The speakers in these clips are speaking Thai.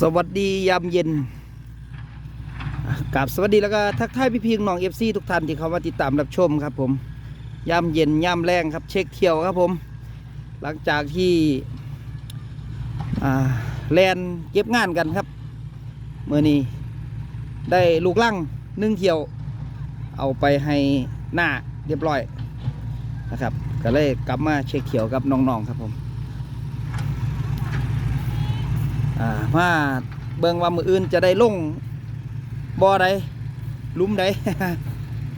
สวัสดียามเย็นกับสวัสดีแล้วก็ทักทายพี่พีงน้องเอฟซีทุกท่านที่เข้ามาติดตามรับชมครับผมยามเย็นยามแรงครับ เช็คเที่ยวครับผม หลังจากที่แลนเก็บงานกันครับเมื่อนี้ได้ลูกลั่งนึ่งเที่ยว เอาไปให้หน้าเรียบร้อยนะครับ ก็เลยกลับมาเช็คเที่ยวกับน้องๆครับผม อ่ามาเบิ่งว่ามืออื่นจะได้ลงบ่อใดลุมใด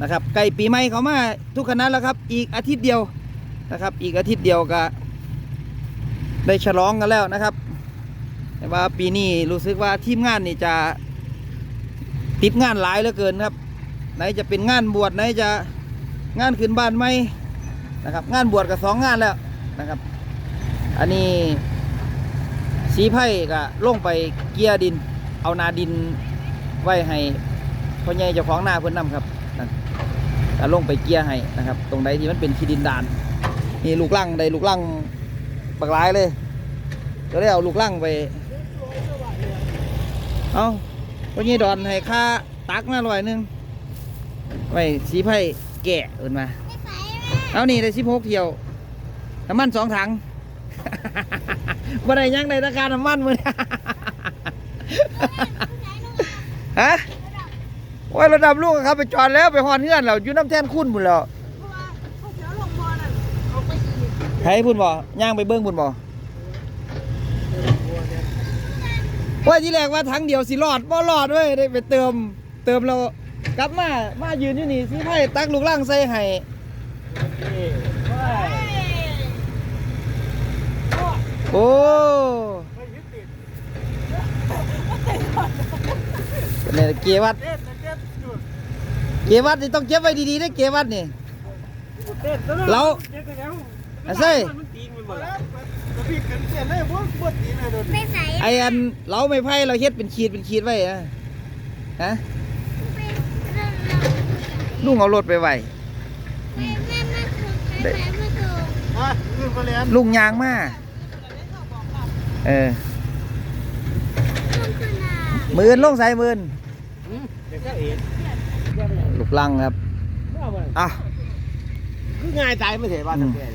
นะครับไก่ปีใหม่เขามาทุกคณะแล้วครับ อีกอาทิตย์เดียวนะครับ อีกอาทิตย์เดียวก็ได้ฉลองกันแล้วนะครับ แต่ว่าปีนี้รู้สึกว่าทีมงานนี่จะติดงานหลายเหลือเกินครับ ไหนจะเป็นงานบวชไหนจะงานขึ้นบ้านใหม่นะครับ งานบวชกับสองงานแล้วนะครับ อันนี้ สีไผ่ก็ลงไปเกียร์ดิน เอานาดินไว้ให้พ่อใหญ่เจ้าของนาเพิ่อนนำครับนั่นก็ลงไปเกียร์ให้นะครับ ตรงใดที่มันเป็นขี้ดินดานนี่ลูกลังได้ลูกลังบักหลายเลยก็ได้เอาลูกลังไปเอาพ่อใหญ่ดอนให้ค่าตักมาร้อยหนึงไว้สีไผ่แก่เอินมาเอานี่ได้สิบหกเที่ยวน้ำมันสองถัง บ่ได้ยังในราคาน้ำมันมือนี้ ฮะโอ้ยระดับลูกอะครับไปจอดแล้วไปหอนเงื่อนแล้วอยู่น้ำแท่นคุ้นหมดแล้วใครพุ่นบ่ย่างไปเบิ้งพุ่นบ่ว่าที่แรกว่าทั้งเดียวสิรอดบ่รอดเว้ยได้ไปเติมเติมแล้วกลับมามายืนอยู่นี่สิไพ่ตักลูกล่างใส่ให้ โอ้เนี่ยเกียร์วัด เกวัดนี่ต้องเก็บไว้ดีๆนะเกวัดนี่เราอะเซ่ไม่ใส่ไออันเราไม่ไพ่เราเฮ็ดเป็นขีดเป็นขีดไว้นะฮะไม่เรื่องเราลุงเอารถไปไว้ไม่ไม่ไม่ถูกไม่ใส่ไม่ถูกลุงยางมา เออลงขึ้นมาหมื่นลงใส่หมื่นลูกลังครับอะคือง่ายใจไม่เห็นว่าทำแก่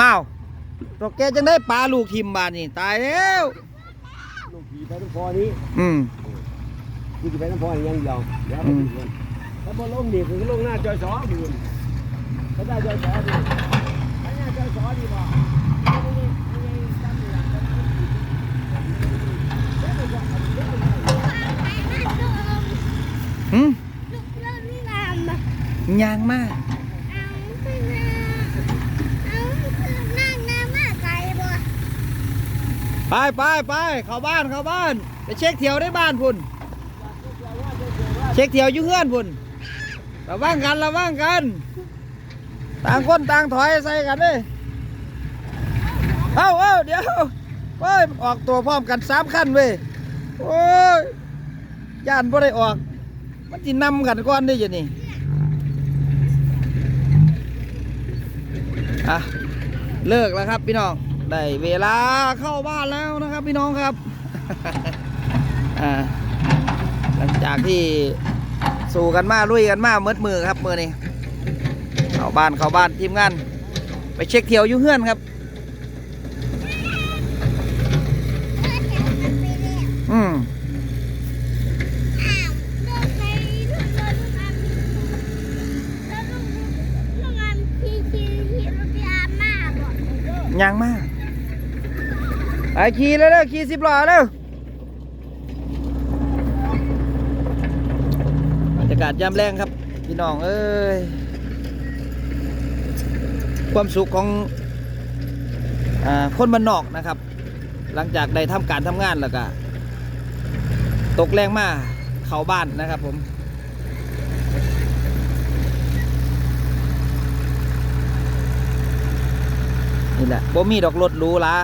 อ้าวตกแกจังได้ปลาลูกทิมบานนี่ตายแล้วลูกผีไปน้ำพอนี้อืมกูจะไปน้ำพอนี่ยังยาวเดี๋ยวไปดูกันถ้าบอลงนี่คือลงหน้าจอยสอดูนถ้าได้จอยสอดีถ้าหน้าจอยสอดีป่ะ หืม ลูกเล่นนี่ลำอะ ยางมาเอาขึ้นมาเอาขึ้นนั่งมาใส่บ่ไปไปไปเข้าบ้านเข้าบ้าน ไปเช็คเที่ยวได้บ้านพุ่น เช็คเที่ยวยู่งเฮือนพุ่นระวังกันระวังกัน ต่างคนต่างถอยใส่กันเลยเอาเอาเดี๋ยวเว้ยออกตัวพร้อมกันสามขั้นเว้ยโอ้ยย่านบ่ได้ออก มันจินำกันก่อนได้อยังนี่ อะเลิกแล้วครับพี่น้องได้เวลาเข้าบ้านแล้วนะครับพี่น้องครับหลังจากที่สู้กันมาลุยกันมาเมืดมือครับมือนี้เข้าบ้านเข้าบ้านทีมงาน ไปเช็คเที่ยวยุ่เฮือนครับ อืม อ้าวเลิกไปลูกเล่นลูกอันแล้วลูกลูกอันขี่ขี่ขี่รถยามาบ่ ยังมากไปขี่แล้วเด้อขี่สิบล้อเด้อบรรยากาศยามแรงครับ พี่น้องเอ้ยความสุขของอาคนบ้านนอกนะครับ หลังจากได้ทำการทำงานแล้วก็ตกแรงมากเข้าบ้านนะครับผม นี่แหละบ่มีดอกรถหรูหรา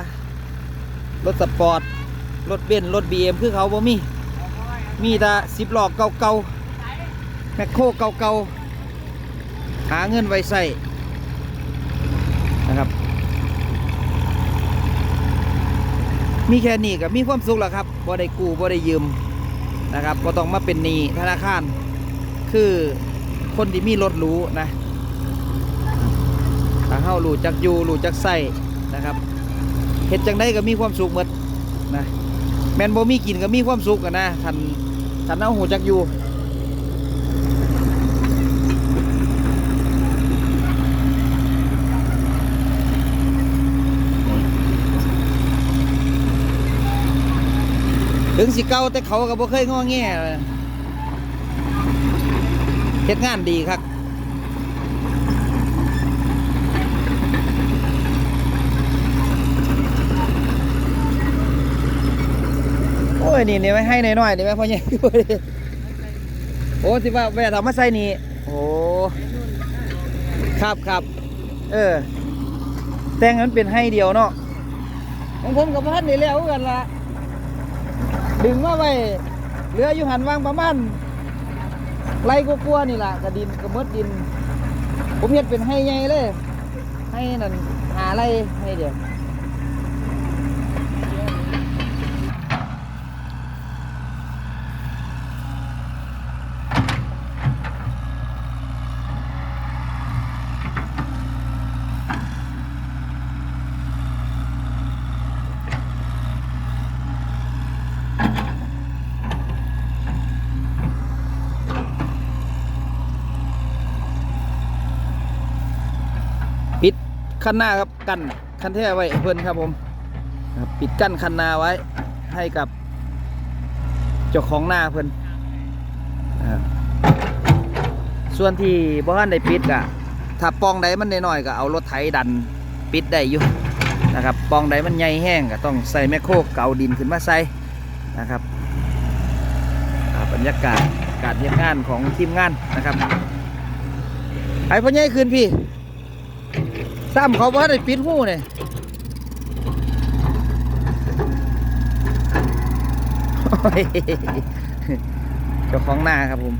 รถสปอร์ตรถเบนซ์รถบีเอ็มคือเขาบ่มี มีแต่สิบล้อเก่าๆแมคโครเก่าๆหาเงินไว้ใส่นะครับ มีแค่นี้ก็มีความสุขแล้วครับบ่ได้กู้บ่ได้ยืมนะครับบ่ต้องมาเป็นหนี้ธนาคาร คือคนที่มีรถรู้นะ ถ้าเฮารู้จักอยู่รู้จักใส่นะครับเฮ็ดจังได้ก็มีความสุขหมดนะแม่นบ่มีกินก็มีความสุขกันนะท่านท่านเอาหูจักอยู่ถึงสิเก่าแต่เขาก็บ่เคยงอแงเลยเฮ็ดงานดีครับ ยนี่นี่ไว้ให้หน่อยๆนี่ไหมพ่อใหญ่โอ้สิว่าแม่ทำมาใส่นี่โอ้ครับครับเออ แต่งนั้นเป็นให้เดียวเนาะของผมกับพันนี่แล้วกันละดึงมาไว้เหลืออยู่หันวางประมาณไรกลัวๆนี่ล่ะกระดินกระมดดิน ผมเฮ็ดเป็นให้ใหญ่เลย ให้นั่นหาไรให้เดียวปิด คันหน้าครับกันคันแท้ไว้เพิ่อนครับผมปิดกั้นคันนาไว้ให้กับเจ้าของหน้าเพิ่นนส่วนที่บ้านได้ปิดกะถ้าปองใดมันน้อยๆก็เอารถไถดันปิดได้อยู่นะครับปองใดมันใหญ่แห้งก็ต้องใส่แมคโครเกาดินขึ้นมาใส่นะครับบรรยากาศการเฮ็ดงานของทีมงานนะครับไอ้พ่อใหญ่คืนพี่ ซ้ำเขาว่าได้ปิดหูเลยเจ้าของหน้าครับผม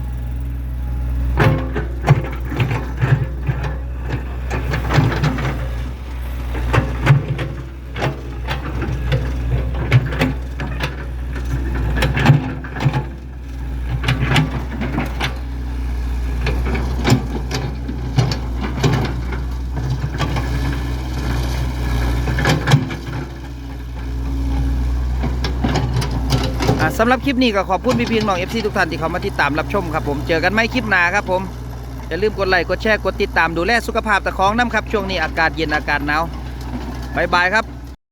สำหรับคลิปนี้ก็ขอบคุณพี่พีน้องเอฟซีทุกท่านที่เข้ามาติดตามรับชมครับผมเจอกันไม่คลิปหน้าครับผมอย่าลืมกดไลค์กดแชร์กดติดตามดูแลสุขภาพตะของน้ำครับช่วงนี้อากาศเย็นอากาศหนาวบายบายครับ